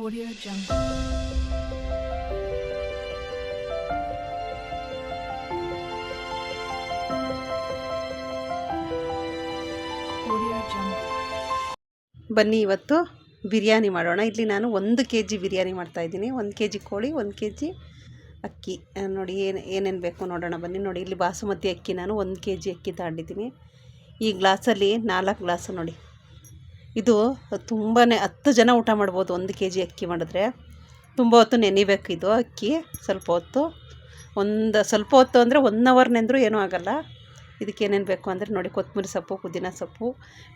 Audio Jungle. ಬನ್ನಿ, ಇವತ್ತು ಬಿರಿಯಾನಿ ಮಾಡೋಣ. ಇಲ್ಲಿ ನಾನು ಒಂದು ಕೆ ಜಿ ಬಿರಿಯಾನಿ ಮಾಡ್ತಾಯಿದ್ದೀನಿ ಒಂದು ಕೆ ಜಿ ಕೋಳಿ, ಒಂದು ಕೆ ಜಿ ಅಕ್ಕಿ ನೋಡಿ, ಏನು, ಏನೇನು ಬೇಕು ನೋಡೋಣ. ಬನ್ನಿ, ನೋಡಿ, ಇಲ್ಲಿ ಬಾಸುಮತಿ ಅಕ್ಕಿ ನಾನು ಒಂದು ಕೆ ಜಿ ಅಕ್ಕಿ ತಗೊಂಡಿದ್ದೀನಿ. ಈ ಗ್ಲಾಸಲ್ಲಿ ನಾಲ್ಕು ಗ್ಲಾಸು ನೋಡಿ. ಇದು ತುಂಬಾ ಹತ್ತು ಜನ ಊಟ ಮಾಡ್ಬೋದು ಒಂದು ಕೆ ಜಿ ಅಕ್ಕಿ ಮಾಡಿದ್ರೆ. ತುಂಬ ಹೊತ್ತು ನೆನಿಬೇಕು ಇದು ಅಕ್ಕಿ, ಸ್ವಲ್ಪ ಹೊತ್ತು. ಒಂದು ಸ್ವಲ್ಪ ಹೊತ್ತು ಅಂದರೆ ಒನ್ ಅವರ್ ನೆಂದರೂ ಏನೂ ಆಗೋಲ್ಲ. ಇದಕ್ಕೆ ಏನೇನು ಬೇಕು ಅಂದರೆ ನೋಡಿ ಕೊತ್ತಂಬರಿ ಸೊಪ್ಪು, ಪುದೀನ ಸೊಪ್ಪು,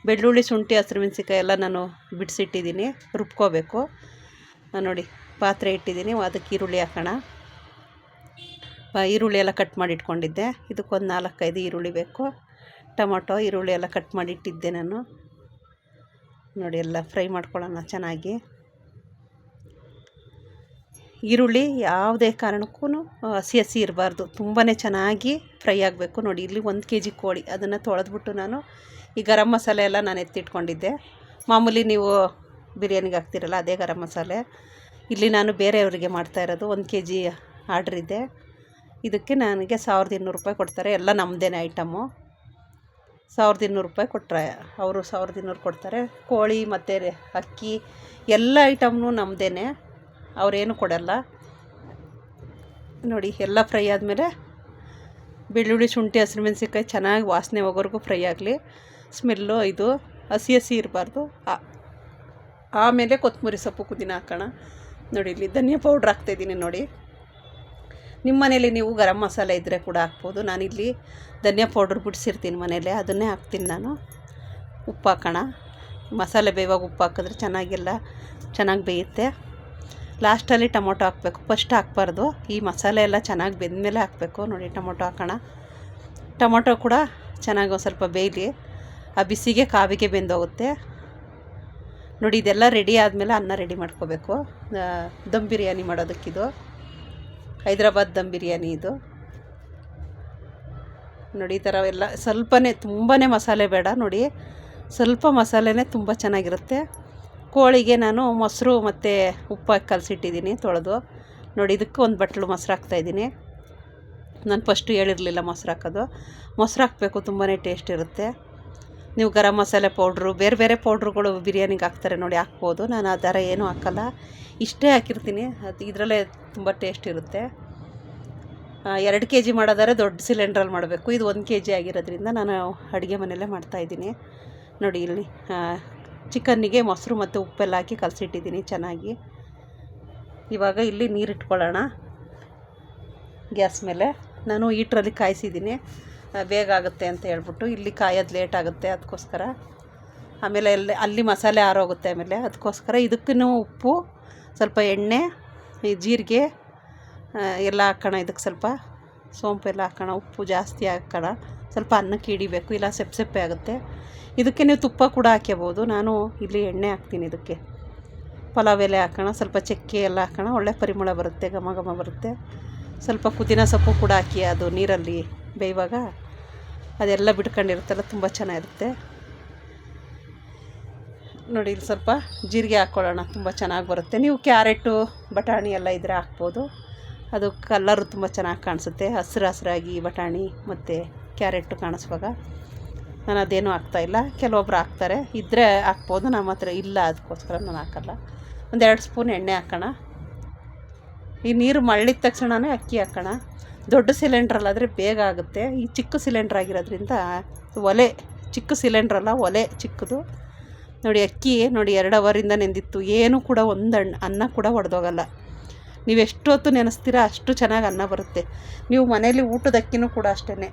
ಬೆಳ್ಳುಳ್ಳಿ, ಶುಂಠಿ, ಹಸಿರು ಮೆಣಸಿಕಾಯಿ ಎಲ್ಲ ನಾನು ಬಿಡಿಸಿಟ್ಟಿದ್ದೀನಿ, ರುಬ್ಕೋಬೇಕು. ನೋಡಿ ಪಾತ್ರೆ ಇಟ್ಟಿದ್ದೀನಿ, ಅದಕ್ಕೆ ಈರುಳ್ಳಿ ಹಾಕೋಣ. ಈರುಳ್ಳಿ ಎಲ್ಲ ಕಟ್ ಮಾಡಿ ಇಟ್ಕೊಂಡಿದ್ದೆ. ಇದಕ್ಕೊಂದು ನಾಲ್ಕೈದು ಈರುಳ್ಳಿ ಬೇಕು. ಟೊಮೊಟೊ, ಈರುಳ್ಳಿ ಎಲ್ಲ ಕಟ್ ಮಾಡಿ ಇಟ್ಟಿದ್ದೆ ನಾನು. ನೋಡಿ ಎಲ್ಲ ಫ್ರೈ ಮಾಡ್ಕೊಳ್ಳೋಣ ಚೆನ್ನಾಗಿ. ಈರುಳ್ಳಿ ಯಾವುದೇ ಕಾರಣಕ್ಕೂ ಹಸಿ ಹಸಿ ಇರಬಾರ್ದು. ತುಂಬಾ ಚೆನ್ನಾಗಿ ಫ್ರೈ ಆಗಬೇಕು. ನೋಡಿ, ಇಲ್ಲಿ ಒಂದು ಕೆ ಜಿ ಕೋಳಿ. ಅದನ್ನು ತೊಳೆದ್ಬಿಟ್ಟು ನಾನು ಈ ಗರಂ ಮಸಾಲೆ ಎಲ್ಲ ನಾನು ಎತ್ತಿಟ್ಕೊಂಡಿದ್ದೆ. ಮಾಮೂಲಿ ನೀವು ಬಿರಿಯಾನಿಗೆ ಹಾಕ್ತಿರಲ್ಲ, ಅದೇ ಗರಂ ಮಸಾಲೆ. ಇಲ್ಲಿ ನಾನು ಬೇರೆಯವರಿಗೆ ಮಾಡ್ತಾ ಇರೋದು. ಒಂದು ಕೆ ಜಿ ಆರ್ಡ್ರ್ ಇದೆ. ಇದಕ್ಕೆ ನನಗೆ ಸಾವಿರದ ಇನ್ನೂರು ರೂಪಾಯಿ ಕೊಡ್ತಾರೆ. ಎಲ್ಲ ನಮ್ಮದೇನೆ ಐಟಮು. ಸಾವಿರದ ಇನ್ನೂರು ರೂಪಾಯಿ ಕೊಟ್ಟರೆ ಅವರು ಸಾವಿರದ ಇನ್ನೂರು ಕೊಡ್ತಾರೆ. ಕೋಳಿ ಮತ್ತು ಅಕ್ಕಿ, ಎಲ್ಲ ಐಟಮ್ನು ನಮ್ಮದೇ ಅವರೇನು ಕೊಡಲ್ಲ. ನೋಡಿ, ಎಲ್ಲ ಫ್ರೈ ಆದಮೇಲೆ ಬೆಳ್ಳುಳ್ಳಿ, ಶುಂಠಿ, ಹಸಿರು ಮೆಣಸಿನ್ಕಾಯಿ ಚೆನ್ನಾಗಿ ವಾಸನೆ ಹೋಗೋವರೆಗೂ ಫ್ರೈ ಆಗಲಿ. ಸ್ಮೆಲ್ಲು ಇದು, ಹಸಿ ಹಸಿ ಇರಬಾರ್ದು. ಆಮೇಲೆ ಕೊತ್ತಂಬರಿ ಸೊಪ್ಪು ಕುದಿನ ಹಾಕೋಣ. ನೋಡಿ, ಇಲ್ಲಿ ಧನಿಯಾ ಪೌಡ್ರ್ ಹಾಕ್ತಾಯಿದ್ದೀನಿ ನೋಡಿ. ನಿಮ್ಮ ಮನೇಲಿ ನೀವು ಗರಂ ಮಸಾಲೆ ಇದ್ದರೆ ಕೂಡ ಹಾಕ್ಬೋದು. ನಾನಿಲ್ಲಿ ಧನಿಯಾ ಪೌಡ್ರ್ ಬಿಡಿಸಿರ್ತೀನಿ ಮನೇಲಿ, ಅದನ್ನೇ ಹಾಕ್ತೀನಿ ನಾನು. ಉಪ್ಪು ಹಾಕೋಣ. ಮಸಾಲೆ ಬೇಯುವಾಗ ಉಪ್ಪು ಹಾಕಿದ್ರೆ ಚೆನ್ನಾಗಿಲ್ಲ, ಚೆನ್ನಾಗಿ ಬೇಯುತ್ತೆ. ಲಾಸ್ಟಲ್ಲಿ ಟೊಮೊಟೊ ಹಾಕಬೇಕು. ಫಸ್ಟ್ ಹಾಕ್ಬಾರ್ದು. ಈ ಮಸಾಲೆ ಎಲ್ಲ ಚೆನ್ನಾಗಿ ಬೆಂದಮೇಲೆ ಹಾಕಬೇಕು. ನೋಡಿ, ಟೊಮೊಟೊ ಹಾಕೋಣ. ಟೊಮೊಟೊ ಕೂಡ ಚೆನ್ನಾಗಿ ಸ್ವಲ್ಪ ಬೇಯಲಿ. ಆ ಬಿಸಿಗೆ ಕಾವಿಗೆ ಬೆಂದೋಗುತ್ತೆ. ನೋಡಿ, ಇದೆಲ್ಲ ರೆಡಿ ಆದಮೇಲೆ ಅನ್ನ ರೆಡಿ ಮಾಡ್ಕೋಬೇಕು. ದಮ್ ಬಿರಿಯಾನಿ ಮಾಡೋದಕ್ಕಿದು. ಹೈದ್ರಾಬಾದ್ ದಮ್ ಬಿರಿಯಾನಿ ಇದು. ನೋಡಿ, ಈ ಥರ ಎಲ್ಲ ಸ್ವಲ್ಪನೇ ತುಂಬಾ ಮಸಾಲೆ ಬೇಡ, ನೋಡಿ. ಸ್ವಲ್ಪ ಮಸಾಲೆನೇ ತುಂಬ ಚೆನ್ನಾಗಿರುತ್ತೆ. ಕೋಳಿಗೆ ನಾನು ಮೊಸರು ಮತ್ತು ಉಪ್ಪು ಕಲಸಿಟ್ಟಿದ್ದೀನಿ ತೊಳೆದು. ನೋಡಿ, ಇದಕ್ಕೆ ಒಂದು ಬಟ್ಲು ಮೊಸರು ಹಾಕ್ತಾಯಿದ್ದೀನಿ ನಾನು ಫಸ್ಟು ಹೇಳಿರಲಿಲ್ಲ ಮೊಸರು ಹಾಕೋದು. ಮೊಸರು ಹಾಕಬೇಕು ತುಂಬಾ ಟೇಸ್ಟ್ ಇರುತ್ತೆ. ನೀವು ಗರಂ ಮಸಾಲೆ ಪೌಡ್ರು, ಬೇರೆ ಬೇರೆ ಪೌಡ್ರುಗಳು ಬಿರಿಯಾನಿಗೆ ಹಾಕ್ತಾರೆ ನೋಡಿ, ಹಾಕ್ಬೋದು. ನಾನು ಆ ಥರ ಏನೂ ಹಾಕಲ್ಲ. ಇಷ್ಟೇ ಹಾಕಿರ್ತೀನಿ. ಅದು ಇದರಲ್ಲೇ ತುಂಬ ಟೇಸ್ಟ್ ಇರುತ್ತೆ. ಎರಡು ಕೆ ಜಿ ಮಾಡೋದಾದ್ರೆ ದೊಡ್ಡ ಸಿಲಿಂಡ್ರಲ್ಲಿ ಮಾಡಬೇಕು. ಇದು ಒಂದು ಕೆ ಜಿ ಆಗಿರೋದ್ರಿಂದ ನಾನು ಅಡುಗೆ ಮನೆಯಲ್ಲೇ ಮಾಡ್ತಾಯಿದ್ದೀನಿ ನೋಡಿ ಇಲ್ಲಿ ಚಿಕನ್ನಿಗೆ ಮೊಸರು ಮತ್ತು ಉಪ್ಪೆಲ್ಲ ಹಾಕಿ ಕಲಸಿಟ್ಟಿದ್ದೀನಿ ಚೆನ್ನಾಗಿ. ಇವಾಗ ಇಲ್ಲಿ ನೀರು ಇಟ್ಕೊಳ್ಳೋಣ ಗ್ಯಾಸ್ ಮೇಲೆ. ನಾನು ಹೀಟ್ರಲ್ಲಿ ಕಾಯಿಸಿದ್ದೀನಿ. ಬೇಗ ಆಗುತ್ತೆ ಅಂತ ಹೇಳ್ಬಿಟ್ಟು ಇಲ್ಲಿ ಕಾಯೋದು ಲೇಟ್ ಆಗುತ್ತೆ ಅದಕ್ಕೋಸ್ಕರ. ಆಮೇಲೆ ಅಲ್ಲಿ ಅಲ್ಲಿ ಮಸಾಲೆ ಆರೋಗುತ್ತೆ ಆಮೇಲೆ ಅದಕ್ಕೋಸ್ಕರ ಇದಕ್ಕೂ ಉಪ್ಪು, ಸ್ವಲ್ಪ ಎಣ್ಣೆ, ಈ ಜೀರಿಗೆ ಎಲ್ಲ ಹಾಕೋಣ ಇದಕ್ಕೆ ಸ್ವಲ್ಪ. ಸೋಂಪು ಎಲ್ಲ ಹಾಕೋಣ, ಉಪ್ಪು ಜಾಸ್ತಿ ಹಾಕೋಣ. ಸ್ವಲ್ಪ ಅನ್ನಕ್ಕೆ ಹಿಡಿಬೇಕು, ಇಲ್ಲ ಸೆಪ್ ಸೆಪ್ಪೆ ಆಗುತ್ತೆ. ಇದಕ್ಕೆ ನೀವು ತುಪ್ಪ ಕೂಡ ಹಾಕ್ಯಬೋದು. ನಾನು ಇಲ್ಲಿ ಎಣ್ಣೆ ಹಾಕ್ತೀನಿ ಇದಕ್ಕೆ. ಪಲಾವ್ ಎಲೆ ಹಾಕೋಣ, ಸ್ವಲ್ಪ ಚಕ್ಕೆ ಎಲ್ಲ ಹಾಕೋಣ. ಒಳ್ಳೆ ಪರಿಮಳ ಬರುತ್ತೆ, ಘಮ ಘಮ ಬರುತ್ತೆ. ಸ್ವಲ್ಪ ಪುದೀನ ಸೊಪ್ಪು ಕೂಡ ಹಾಕಿ, ಅದು ನೀರಲ್ಲಿ ಬೇಯುವಾಗ. ಅದೆಲ್ಲ ಬಿಟ್ಕೊಂಡಿರುತ್ತಲ್ಲ, ತುಂಬ ಚೆನ್ನಾಗಿರುತ್ತೆ. ನೋಡಿ, ಇಲ್ಲಿ ಸ್ವಲ್ಪ ಜೀರಿಗೆ ಹಾಕ್ಕೊಳ್ಳೋಣ ತುಂಬ ಚೆನ್ನಾಗಿ ಬರುತ್ತೆ. ನೀವು ಕ್ಯಾರೆಟು, ಬಟಾಣಿ ಎಲ್ಲ ಇದ್ದರೆ ಹಾಕ್ಬೋದು. ಅದು ಕಲ್ಲರು ತುಂಬ ಚೆನ್ನಾಗಿ ಕಾಣಿಸುತ್ತೆ, ಹಸಿರು ಹಸಿರಾಗಿ ಬಟಾಣಿ ಮತ್ತು ಕ್ಯಾರೆಟು ಕಾಣಿಸುವಾಗ. ನಾನು ಅದೇನು ಹಾಕ್ತಾಯಿಲ್ಲ ಕೆಲವೊಬ್ರು ಹಾಕ್ತಾರೆ. ಇದ್ದರೆ ಹಾಕ್ಬೋದು, ನಮ್ಮ ಹತ್ರ ಇಲ್ಲ, ಅದಕ್ಕೋಸ್ಕರ ನಾನು ಹಾಕಲ್ಲ. ಒಂದೆರಡು ಸ್ಪೂನ್ ಎಣ್ಣೆ ಹಾಕೋಣ. ಈ ನೀರು ಮಳ್ಳಿದ ತಕ್ಷಣವೇ ಅಕ್ಕಿ ಹಾಕೋಣ. ದೊಡ್ಡ ಸಿಲಿಂಡ್ರಲ್ಲಾದರೆ ಬೇಗ ಆಗುತ್ತೆ. ಈ ಚಿಕ್ಕ ಸಿಲಿಂಡ್ರ್ ಆಗಿರೋದ್ರಿಂದ ಒಲೆ, ಚಿಕ್ಕ ಸಿಲಿಂಡ್ರಲ್ಲ ಒಲೆ ಚಿಕ್ಕದು. ನೋಡಿ, ಅಕ್ಕಿ ನೋಡಿ, ಎರಡು ಅವರಿಂದ ನೆಂದಿತ್ತು. ಏನೂ ಕೂಡ ಒಂದು ಅಣ್ಣ ಅನ್ನ ಕೂಡ ಒಡೆದೋಗಲ್ಲ. ನೀವು ಎಷ್ಟು ಹೊತ್ತು ನೆನೆಸ್ತೀರಾ ಅಷ್ಟು ಚೆನ್ನಾಗಿ ಅನ್ನ ಬರುತ್ತೆ. ನೀವು ಮನೇಲಿ ಊಟದ ಅಕ್ಕಿನೂ ಕೂಡ ಅಷ್ಟೇ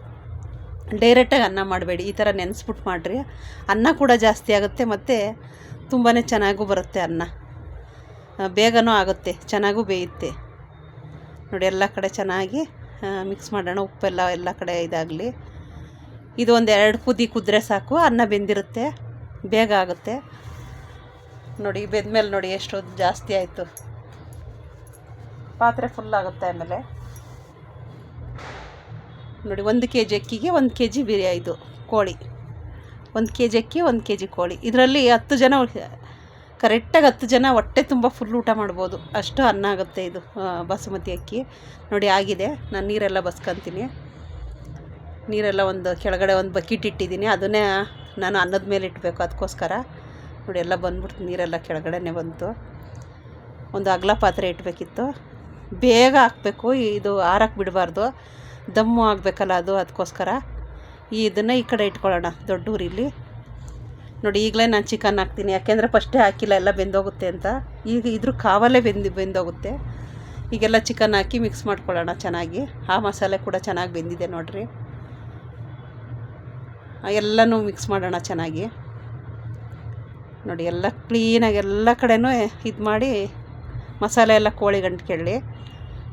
ಡೈರೆಕ್ಟಾಗಿ ಅನ್ನ ಮಾಡಬೇಡಿ. ಈ ಥರ ನೆನೆಸ್ಬಿಟ್ಟು ಮಾಡಿರಿ. ಅನ್ನ ಕೂಡ ಜಾಸ್ತಿ ಆಗುತ್ತೆ ಮತ್ತು ತುಂಬಾ ಚೆನ್ನಾಗೂ ಬರುತ್ತೆ ಅನ್ನ. ಬೇಗನೂ ಆಗುತ್ತೆ, ಚೆನ್ನಾಗೂ ಬೇಯುತ್ತೆ. ನೋಡಿ, ಎಲ್ಲ ಕಡೆ ಚೆನ್ನಾಗಿ ಮಿಕ್ಸ್ ಮಾಡೋಣ. ಉಪ್ಪೆಲ್ಲ ಎಲ್ಲ ಕಡೆ ಇದಾಗಲಿ. ಇದು ಒಂದು ಎರಡು ಕುದಿ ಕುದ್ರೆ ಸಾಕು. ಅನ್ನ ಬೆಂದಿರುತ್ತೆ. ಬೇಗ ಆಗುತ್ತೆ. ನೋಡಿ, ಬೆಂದಮೇಲೆ ನೋಡಿ ಎಷ್ಟು ಜಾಸ್ತಿ ಆಯಿತು. ಪಾತ್ರೆ ಫುಲ್ ಆಗುತ್ತೆ ಆಮೇಲೆ. ನೋಡಿ, ಒಂದು ಕೆ ಜಿ ಅಕ್ಕಿಗೆ ಒಂದು ಕೆ ಜಿ ಬಿರಿಯಾನಿ ಇದು ಕೋಳಿ. ಒಂದು ಕೆ ಜಿ ಅಕ್ಕಿ, ಒಂದು ಕೆ ಜಿ ಕೋಳಿ. ಇದರಲ್ಲಿ ಹತ್ತು ಜನ ಕರೆಕ್ಟಾಗಿ ಹತ್ತು ಜನ ಹೊಟ್ಟೆ ತುಂಬ ಫುಲ್ ಊಟ ಮಾಡ್ಬೋದು. ಅಷ್ಟು ಅನ್ನ ಆಗುತ್ತೆ ಇದು ಬಾಸುಮತಿ ಅಕ್ಕಿ. ನೋಡಿ ಆಗಿದೆ. ನಾನು ನೀರೆಲ್ಲ ಬಸ್ಕೊತೀನಿ. ನೀರೆಲ್ಲ ಒಂದು ಕೆಳಗಡೆ ಒಂದು ಬಕೆಟ್ ಇಟ್ಟಿದ್ದೀನಿ. ಅದನ್ನೇ ನಾನು ಅನ್ನದ ಮೇಲೆ ಇಡಬೇಕು ಅದಕ್ಕೋಸ್ಕರ. ನೋಡಿ ಎಲ್ಲ ಬಂದ್ಬಿಡ್ತು ನೀರೆಲ್ಲ ಕೆಳಗಡೆನೇ ಬಂತು. ಒಂದು ಅಗಲ ಪಾತ್ರೆ ಇಡಬೇಕಿತ್ತು ಬೇಗ ಹಾಕಬೇಕು. ಇದು ಆರಕ್ಕೆ ಬಿಡಬಾರ್ದು. ದಮ್ಮು ಆಗಬೇಕಲ್ಲ ಅದು ಅದಕ್ಕೋಸ್ಕರ. ಈ ಇದನ್ನು ಈ ಕಡೆ ಇಟ್ಕೊಳ್ಳೋಣ ದೊಡ್ಡ ನೋಡಿ, ಈಗಲೇ ನಾನು ಚಿಕನ್ ಹಾಕ್ತೀನಿ. ಯಾಕೆಂದರೆ ಫಸ್ಟೇ ಹಾಕಿಲ್ಲ, ಎಲ್ಲ ಬೆಂದೋಗುತ್ತೆ ಅಂತ. ಈಗ ಇದ್ರ ಕಾವಲ್ಲೇ ಬೆಂದು, ಬೆಂದೋಗುತ್ತೆ. ಈಗೆಲ್ಲ ಚಿಕನ್ ಹಾಕಿ ಮಿಕ್ಸ್ ಮಾಡ್ಕೊಳ್ಳೋಣ ಚೆನ್ನಾಗಿ. ಆ ಮಸಾಲೆ ಕೂಡ ಚೆನ್ನಾಗಿ ಬೆಂದಿದೆ ನೋಡಿರಿ. ಎಲ್ಲನೂ ಮಿಕ್ಸ್ ಮಾಡೋಣ ಚೆನ್ನಾಗಿ. ನೋಡಿ, ಎಲ್ಲ ಕ್ಲೀನಾಗಿ ಎಲ್ಲ ಕಡೆನೂ ಇದು ಮಾಡಿ ಮಸಾಲೆ ಎಲ್ಲ ಕೋಳಿ ಗಂಟ್ಕೊಳ್ಳಿ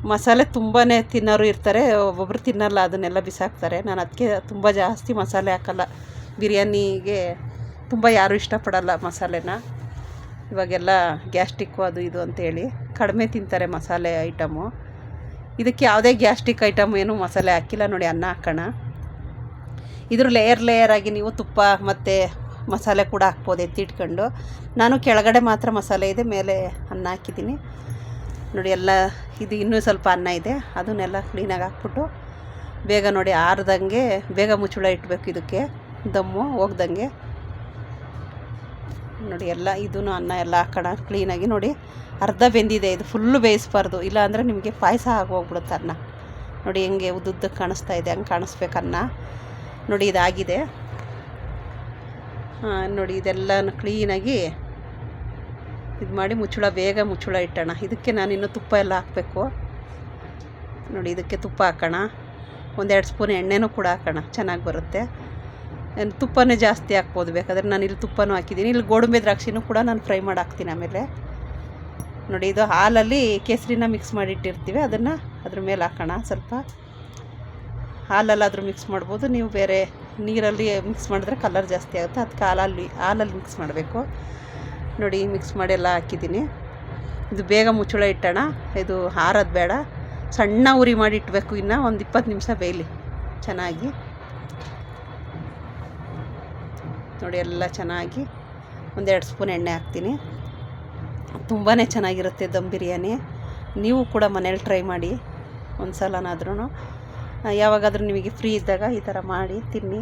ಮಸಾಲೆ ತುಂಬಾ ತಿನ್ನೋರು ಇರ್ತಾರೆ ಒಬ್ಬೊಬ್ರು ತಿನ್ನಲ್ಲ, ಅದನ್ನೆಲ್ಲ ಬಿಸಾಕ್ತಾರೆ. ನಾನು ಅದಕ್ಕೆ ತುಂಬ ಜಾಸ್ತಿ ಮಸಾಲೆ ಹಾಕಲ್ಲ. ಬಿರಿಯಾನಿಗೆ ತುಂಬ ಯಾರೂ ಇಷ್ಟಪಡಲ್ಲ ಮಸಾಲೆನ. ಇವಾಗೆಲ್ಲ ಗ್ಯಾಸ್ಟಿಕ್ಕು ಅದು ಇದು ಅಂತೇಳಿ ಕಡಿಮೆ ತಿಂತಾರೆ ಮಸಾಲೆ ಐಟಮು. ಇದಕ್ಕೆ ಯಾವುದೇ ಗ್ಯಾಸ್ಟಿಕ್ ಐಟಮ್ ಏನು ಮಸಾಲೆ ಹಾಕಿಲ್ಲ ನೋಡಿ, ಅನ್ನ ಹಾಕೋಣ. ಇದ್ರ ಲೇಯರ್ ಲೇಯರ್ ಆಗಿ ನೀವು ತುಪ್ಪ ಮತ್ತು ಮಸಾಲೆ ಕೂಡ ಹಾಕ್ಬೋದು ಎತ್ತಿಟ್ಕೊಂಡು. ನಾನು ಕೆಳಗಡೆ ಮಾತ್ರ ಮಸಾಲೆ ಇದೆ, ಮೇಲೆ ಅನ್ನ ಹಾಕಿದ್ದೀನಿ. ನೋಡಿ ಎಲ್ಲ, ಇದು ಇನ್ನೂ ಸ್ವಲ್ಪ ಅನ್ನ ಇದೆ, ಅದನ್ನೆಲ್ಲ ಕ್ಲೀನಾಗಿ ಹಾಕ್ಬಿಟ್ಟು ಬೇಗ ನೋಡಿ ಆರ್ದಂಗೆ, ಬೇಗ ಮುಚ್ಚಳ ಇಟ್ಬೇಕು ಇದಕ್ಕೆ, ದಮ್ಮು ಹೋಗ್ದಂಗೆ. ನೋಡಿ, ಎಲ್ಲ ಇದೂ ಅನ್ನ ಎಲ್ಲ ಹಾಕೋಣ. ಕ್ಲೀನಾಗಿ ನೋಡಿ, ಅರ್ಧ ಬೆಂದಿದೆ ಇದು ಫುಲ್ಲು ಬೇಯಿಸ್ಬಾರ್ದು. ಇಲ್ಲ ಅಂದರೆ ನಿಮಗೆ ಪಾಯಸ ಆಗೋಗ್ಬಿಡುತ್ತೆ ಅನ್ನ. ನೋಡಿ, ಹೆಂಗೆ ಉದ್ದುದ್ದಕ್ಕೆ ಕಾಣಿಸ್ತಾ ಇದೆ, ಹಂಗೆ ಕಾಣಿಸ್ಬೇಕು ಅನ್ನ. ನೋಡಿ, ಇದಾಗಿದೆ. ಹಾಂ, ನೋಡಿ, ಇದೆಲ್ಲನೂ ಕ್ಲೀನಾಗಿ ಇದು ಮಾಡಿ ಮುಚ್ಚಳ, ಬೇಗ ಮುಚ್ಚಳ ಇಟ್ಟೋಣ. ಇದಕ್ಕೆ ನಾನು ಇನ್ನೂ ತುಪ್ಪ ಎಲ್ಲ ಹಾಕಬೇಕು. ನೋಡಿ, ಇದಕ್ಕೆ ತುಪ್ಪ ಹಾಕೋಣ. ಒಂದೆರಡು ಸ್ಪೂನ್ ಎಣ್ಣೆನೂ ಕೂಡ ಹಾಕೋಣ, ಚೆನ್ನಾಗಿ ಬರುತ್ತೆ. ತುಪ್ಪನೇ ಜಾಸ್ತಿ ಹಾಕ್ಬೋದು ಬೇಕಾದರೆ. ನಾನು ಇಲ್ಲಿ ತುಪ್ಪನೂ ಹಾಕಿದ್ದೀನಿ. ಇಲ್ಲಿ ಗೋಡಂಬಿ ದ್ರಾಕ್ಷಿನೂ ಕೂಡ ನಾನು ಫ್ರೈ ಮಾಡಿ ಹಾಕ್ತೀನಿ ಆಮೇಲೆ. ನೋಡಿ, ಇದು ಹಾಲಲ್ಲಿ ಕೇಸರಿನ ಮಿಕ್ಸ್ ಮಾಡಿಟ್ಟಿರ್ತೀವಿ ಅದನ್ನು ಅದ್ರ ಮೇಲೆ ಹಾಕೋಣ. ಸ್ವಲ್ಪ ಹಾಲಲ್ಲಾದರೂ ಮಿಕ್ಸ್ ಮಾಡ್ಬೋದು. ನೀವು ಬೇರೆ ನೀರಲ್ಲಿ ಮಿಕ್ಸ್ ಮಾಡಿದ್ರೆ ಕಲರ್ ಜಾಸ್ತಿ ಆಗುತ್ತೆ. ಅದಕ್ಕೆ ಹಾಲಲ್ಲಿ ಹಾಲಲ್ಲಿ ಮಿಕ್ಸ್ ಮಾಡಬೇಕು. ನೋಡಿ ಮಿಕ್ಸ್ ಮಾಡಿ ಎಲ್ಲ ಹಾಕಿದ್ದೀನಿ. ಇದು ಬೇಗ ಮುಚ್ಚಳ ಇಟ್ಟೋಣ. ಇದು ಹಾರೋದು ಬೇಡ. ಸಣ್ಣ ಉರಿ ಮಾಡಿ ಇಟ್ಬೇಕು ಇನ್ನು. ಒಂದು ಇಪ್ಪತ್ತು ನಿಮಿಷ ಬೇಯಲಿ. ಚೆನ್ನಾಗಿ. ನೋಡಿ, ಎಲ್ಲ ಚೆನ್ನಾಗಿ ಒಂದೆರಡು ಸ್ಪೂನ್ ಎಣ್ಣೆ ಹಾಕ್ತೀನಿ. ತುಂಬಾ ಚೆನ್ನಾಗಿರುತ್ತೆ ದಮ್ ಬಿರಿಯಾನಿ. ನೀವು ಕೂಡ ಮನೇಲಿ ಟ್ರೈ ಮಾಡಿ. ಒಂದು ಸಲನಾದ್ರೂ ಯಾವಾಗಾದರೂ ನಿಮಗೆ ಫ್ರೀ ಇದ್ದಾಗ ಈ ಥರ ಮಾಡಿ, ತಿನ್ನಿ.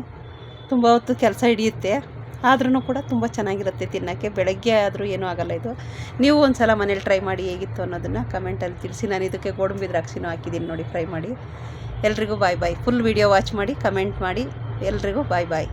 ತುಂಬ ಹೊತ್ತು ಕೆಲಸ ಹಿಡಿಯುತ್ತೆ. ಆದ್ರೂ ಕೂಡ ತುಂಬ ಚೆನ್ನಾಗಿರುತ್ತೆ ತಿನ್ನೋಕ್ಕೆ. ಬೆಳಗ್ಗೆ ಆದರೂ ಏನೂ ಆಗಲ್ಲ ಇದು. ನೀವು ಒಂದು ಸಲ ಮನೇಲಿ ಟ್ರೈ ಮಾಡಿ ಹೇಗಿತ್ತು ಅನ್ನೋದನ್ನು ಕಮೆಂಟಲ್ಲಿ ತಿಳಿಸಿ. ನಾನು ಇದಕ್ಕೆ ಗೋಡಂಬಿ ದ್ರಾಕ್ಷಿನೂ ಹಾಕಿದ್ದೀನಿ ನೋಡಿ, ಫ್ರೈ ಮಾಡಿ. ಎಲ್ರಿಗೂ bye bye. Full video watch ಮಾಡಿ, ಕಮೆಂಟ್ ಮಾಡಿ. ಎಲ್ರಿಗೂ ಬಾಯ್ ಬಾಯ್.